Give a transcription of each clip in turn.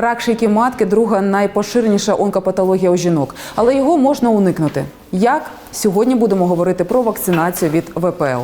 Рак шийки матки друга найпоширеніша онкопатологія у жінок, але його можна уникнути. Як сьогодні будемо говорити про вакцинацію від ВПЛ.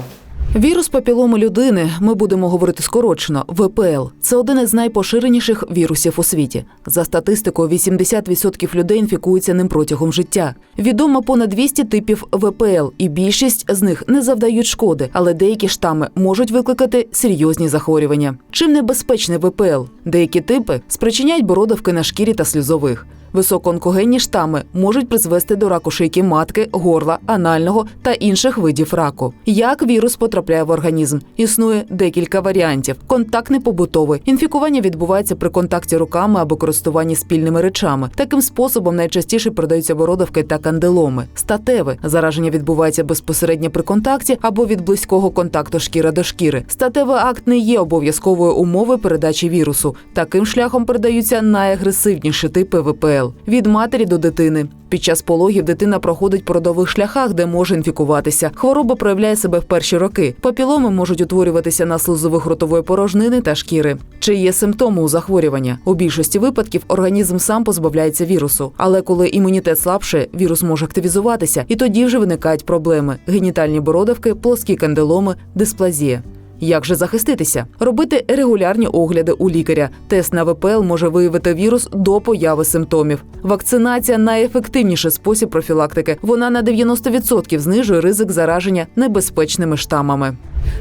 Вірус папіломи людини. Ми будемо говорити скорочено. ВПЛ це один із найпоширеніших вірусів у світі. За статистикою, 80% людей інфікуються ним протягом життя. Відомо понад 200 типів ВПЛ, і більшість з них не завдають шкоди, але деякі штами можуть викликати серйозні захворювання. Чим небезпечний ВПЛ? Деякі типи спричиняють бородавки на шкірі та сльозових. Високоонкогенні штами можуть призвести до раку шийки матки, горла, анального та інших видів раку. Як вірус потрапляє в організм? Існує декілька варіантів: контактний побутовий. Інфікування відбувається при контакті руками або користуванні спільними речами. Таким способом найчастіше передаються бородавки та кандиломи. Статеве зараження відбувається безпосередньо при контакті або від близького контакту шкіра до шкіри. Статевий акт не є обов'язковою умовою передачі вірусу. Таким шляхом передаються найагресивніші типи ВПЛ від матері до дитини. Під час пологів дитина проходить по родових шляхах, де може інфікуватися. Хвороба проявляє себе в перші роки. Папіломи можуть утворюватися на слизових ротової порожнини та шкіри. Чи є симптоми у захворювання? У більшості випадків організм сам позбавляється вірусу. Але коли імунітет слабше, вірус може активізуватися, і тоді вже виникають проблеми: генітальні бородавки, плоскі кандиломи, дисплазія. Як же захиститися? Робити регулярні огляди у лікаря. Тест на ВПЛ може виявити вірус до появи симптомів. Вакцинація найефективніший спосіб профілактики. Вона на 90% знижує ризик зараження небезпечними штамами.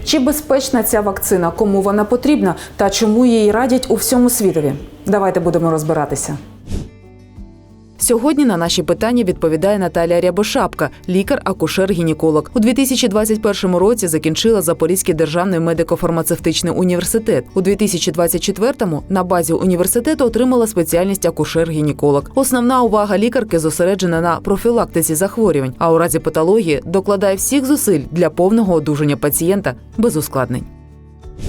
Чи безпечна ця вакцина? Кому вона потрібна та чому її радять у всьому світові? Давайте будемо розбиратися. Сьогодні на наші питання відповідає Наталія Рябошапка, лікар-акушер-гінеколог. У 2021 році закінчила Запорізький державний медико-фармацевтичний університет. У 2024-му на базі університету отримала спеціальність акушер-гінеколог. Основна увага лікарки зосереджена на профілактиці захворювань, а у разі патології докладає всіх зусиль для повного одужання пацієнта без ускладнень.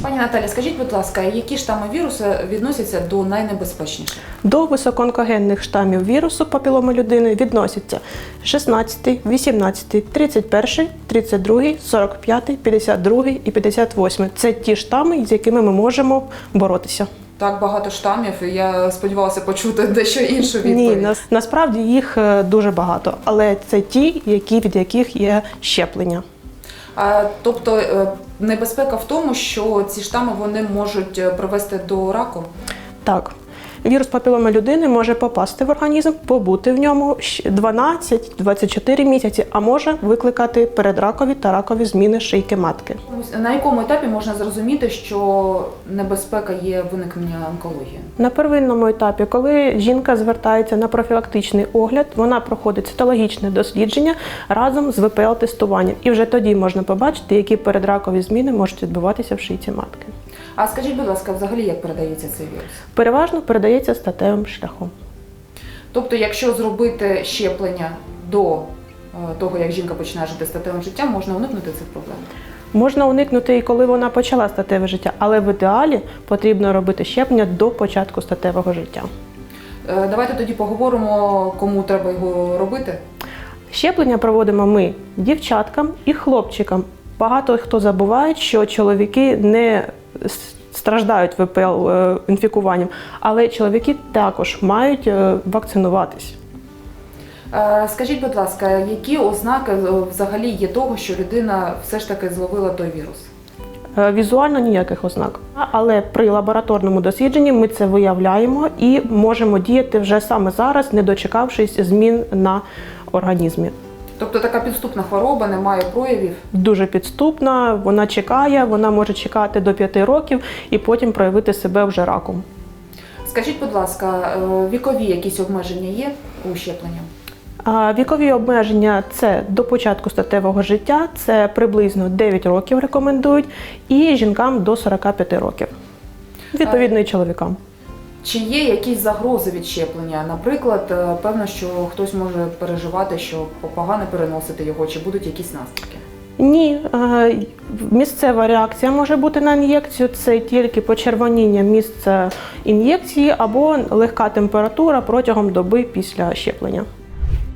Пані Наталі, скажіть, будь ласка, які штами вірусу відносяться до найнебезпечніших? До високоонкогенних штамів вірусу папіломи людини відносяться 16, 18, 31, 32, 45, 52 і 58. Це ті штами, з якими ми можемо боротися. Так багато штамів. і Я сподівалася почути дещо іншу відповідь. Ні, нас, насправді їх е, дуже багато, але це ті, які, від яких є щеплення. А, тобто е, небезпека в тому, що ці штами вони можуть е, привести до раку. Так. Вірус папіломи людини може попасти в організм, побути в ньому 12-24 місяці, а може викликати передракові та ракові зміни шийки матки. На якому етапі можна зрозуміти, що небезпека є виникнення онкології? На первинному етапі, коли жінка звертається на профілактичний огляд, вона проходить цитологічне дослідження разом з ВПЛ-тестуванням. І вже тоді можна побачити, які передракові зміни можуть відбуватися в шийці матки. А скажіть, будь ласка, взагалі як передається цей вірус? Переважно передається статевим шляхом. Тобто, якщо зробити щеплення до е, того, як жінка починає жити статевим життям, можна уникнути цих проблем. Можна уникнути і коли вона почала статеве життя, але в ідеалі потрібно робити щеплення до початку статевого життя. Е, Давайте тоді поговоримо, кому треба його робити. Щеплення проводимо ми дівчаткам і хлопчикам. Багато хто забуває, що чоловіки не страждають ВПЛ е, інфікуванням, але чоловіки також мають е, вакцинуватись. Е, Скажіть, будь ласка, які ознаки взагалі є того, що людина все ж таки зловила той вірус? Візуально ніяких ознак. Але при лабораторному дослідженні ми це виявляємо і можемо діяти вже саме зараз, не дочекавшись змін на організмі. Тобто така підступна хвороба, немає проявів. Дуже підступна, вона чекає, вона може чекати до 5 років і потім проявити себе вже раком. Скажіть, будь ласка, е, вікові якісь обмеження є у щепленні? Вікові обмеження це до початку статевого життя, це приблизно 9 років рекомендують, і жінкам до 45 років. Відповідно, і чоловікам. Чи є якісь загрози від щеплення? Наприклад, е, певно, що хтось може переживати, що погано переносити його, чи будуть якісь наслідки? Ні, е, місцева реакція може бути на ін'єкцію. Це тільки почервоніння місця ін'єкції або легка температура протягом доби після щеплення.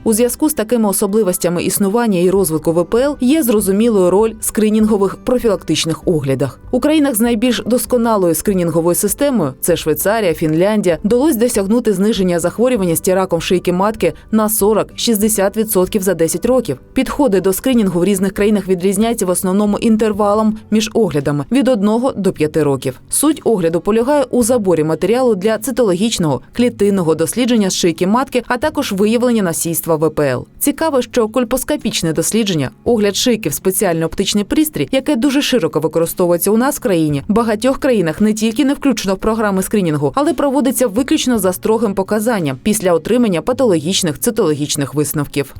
У зв'язку з такими особливостями існування і розвитку ВПЛ є зрозумілою роль скринінгових профілактичних оглядах. У країнах з найбільш досконалою скринінговою системою це Швейцарія, Фінляндія, вдалось досягнути зниження захворюваності раком шийки матки на 40-60% за 10 років. Підходи до скринінгу в різних країнах відрізняються в основному інтервалом між оглядами від 1 до 5 років. Суть огляду полягає у заборі матеріалу для цитологічного клітинного дослідження з шийки матки, а також виявлення насійства ВПЛ. Цікаво, що кольпоскопічне дослідження, огляд шийки спеціальний оптичний пристрій, яке дуже широко використовується у нас в країні, в багатьох країнах не тільки не включено в програми скринінгу, але проводиться виключно за строгим показанням після отримання патологічних цитологічних висновків.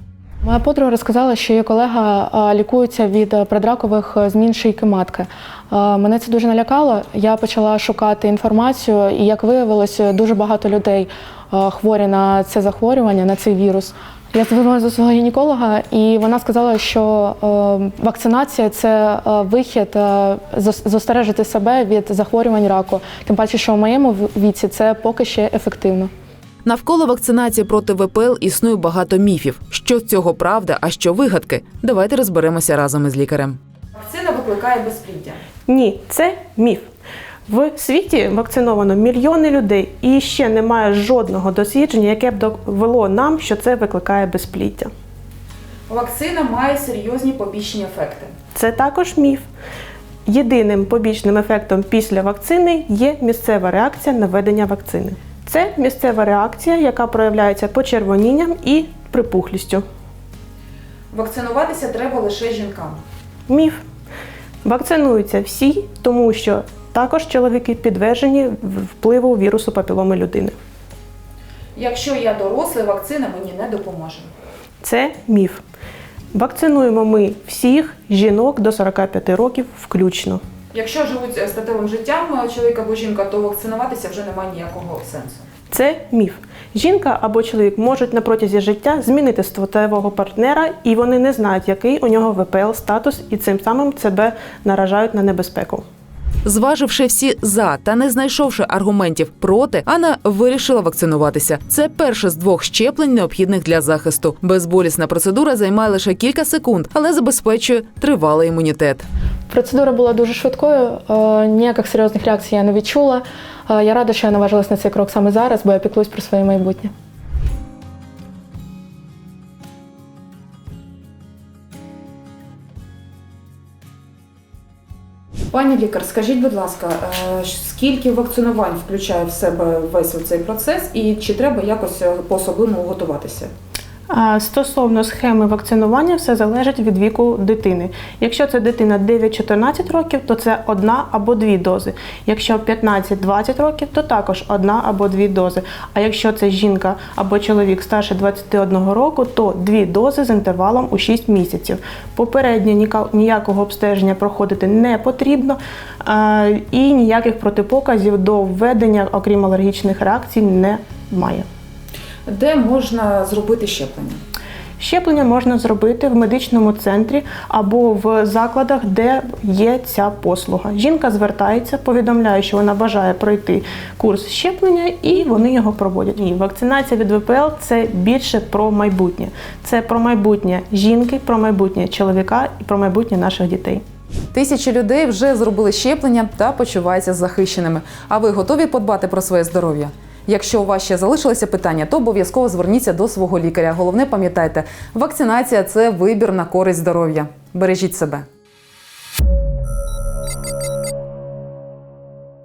Моя подруга розказала, що її колега лікується від е, предракових е, змін шийки матки. Мене це дуже налякало. Я почала шукати інформацію, і як виявилось, дуже багато людей хворі на це захворювання, на цей вірус. Я звернулася до свого гінеколога, і вона сказала, що е, вакцинація це е, вихід е, зостережити себе від захворювань раку. Тим паче, що в моєму віці це поки ще ефективно. Навколо вакцинації проти ВПЛ існує багато міфів. Що з цього правда, а що вигадки? Давайте розберемося разом із лікарем. Вакцина викликає безпліддя. Ні, це міф. В світі вакциновано мільйони людей, і ще немає жодного дослідження, яке б довело нам, що це викликає безпліддя. Вакцина має серйозні побічні ефекти. Це також міф. Єдиним побічним ефектом після вакцини є місцева реакція на введення вакцини. Це місцева реакція, яка проявляється почервонінням і припухлістю. Вакцинуватися треба лише жінкам. Міф. Вакцинуються всі, тому що також чоловіки підтверджені впливу вірусу папіломи людини. Якщо я дорослий, вакцина мені не допоможе. Це міф. Вакцинуємо ми всіх жінок до 45 років включно. Якщо живуть статевим життям е, чоловік або жінка, то вакцинуватися вже немає ніякого сенсу. Це міф. Жінка або чоловік можуть на протязі життя змінити статевого партнера, і вони не знають, який у нього ВПЛ статус, і цим самим себе наражають на небезпеку. Зваживши всі за та не знайшовши аргументів проти, Анна вирішила вакцинуватися. Це перше з двох щеплень, необхідних для захисту. Безболісна процедура займає лише кілька секунд, але забезпечує тривалий імунітет. Процедура була дуже швидкою, е, ніяких серйозних реакцій я не відчула. Е, Я рада, що я наважилась на цей крок саме зараз, бо я піклуюсь про своє майбутнє. Пані лікар, скажіть, будь ласка, е, скільки вакцинувань включає в себе весь цей процес, і чи треба якось е, по-особливому готуватися? Стосовно схеми вакцинування, все залежить від віку дитини. Якщо це дитина 9-14 років, то це одна або дві дози. Якщо 15-20 років, то також одна або дві дози. А якщо це жінка або чоловік старше 21 року, то дві дози з інтервалом у 6 місяців. Попередньо ніякого обстеження проходити не потрібно і ніяких протипоказів до введення, окрім алергічних реакцій, немає. Де можна зробити щеплення? Щеплення можна зробити в медичному центрі або в закладах, де є ця послуга. Жінка звертається, повідомляє, що вона бажає пройти курс щеплення, і вони його проводять. Ні, вакцинація від ВПЛ це більше про майбутнє. Це про майбутнє жінки, про майбутнє чоловіка і про майбутнє наших дітей. Тисячі людей вже зробили щеплення та почуваються захищеними. А ви готові подбати про своє здоров'я? Якщо у вас ще залишилися питання, то обов'язково зверніться до свого лікаря. Головне, пам'ятайте, вакцинація це вибір на користь здоров'я. Бережіть себе.